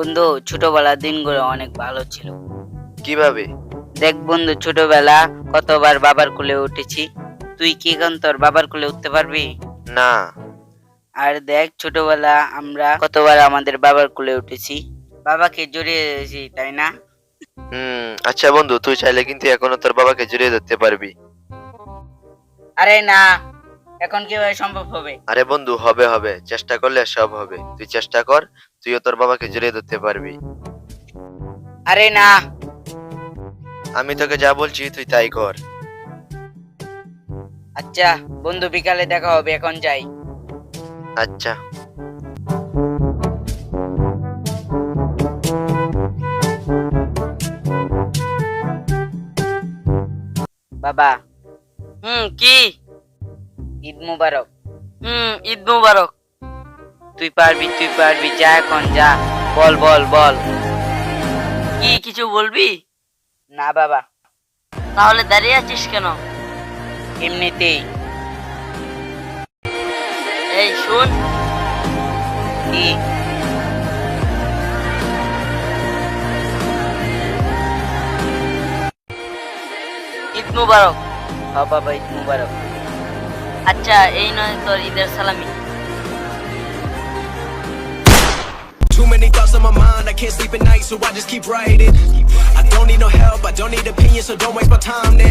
বন্ধু ছোটবেলার দিনগুলো অনেক ভালো ছিল। কীভাবে? দেখ বন্ধু ছোটবেলা কতবার বাবার কোলে উঠেছি। তুই কি এখন তোর বাবার কোলে উঠতে পারবি? না। আর দেখ ছোটবেলা আমরা কতবার আমাদের বাবার কোলে উঠেছি। বাবাকে জড়িয়ে দিয়েছি তাই না? হুম আচ্ছা বন্ধু তুই চাইলে কিন্তু এখনও তোর বাবাকে জড়িয়ে ধরতে পারবি। আরে না এখন কীভাবে সম্ভব হবে? আরে বন্ধু হবে হবে। চেষ্টা করলে সব হবে। তুই চেষ্টা কর তুইও তোর বাবাকে জড়িয়ে ধরতে পারবি। আরে না। আমি তোকে যা বলছি তুই তাই কর। আচ্ছা বন্ধু বিকালে দেখা হবে এখন যাই। আচ্ছা। বাবা। হুম কি? ঈদ মুবারক। হুম ঈদ মুবারক। তুই পারবি তুই পারবি যা এখন যা। বল বল বল। কি কিছু বলবি? না বাবা। তাহলে দাঁড়িয়ে আছিস কেন? এমনিতেই। এই শুন। কি? ঈদ মুবারক। হ বাবা ঈদ মুবারক। আচ্ছা এই নয় তোর ঈদের সালামি Too many thoughts on my mind, I can't sleep at night, so I just keep writing. I don't need no help, I don't need opinions, so don't waste my time then.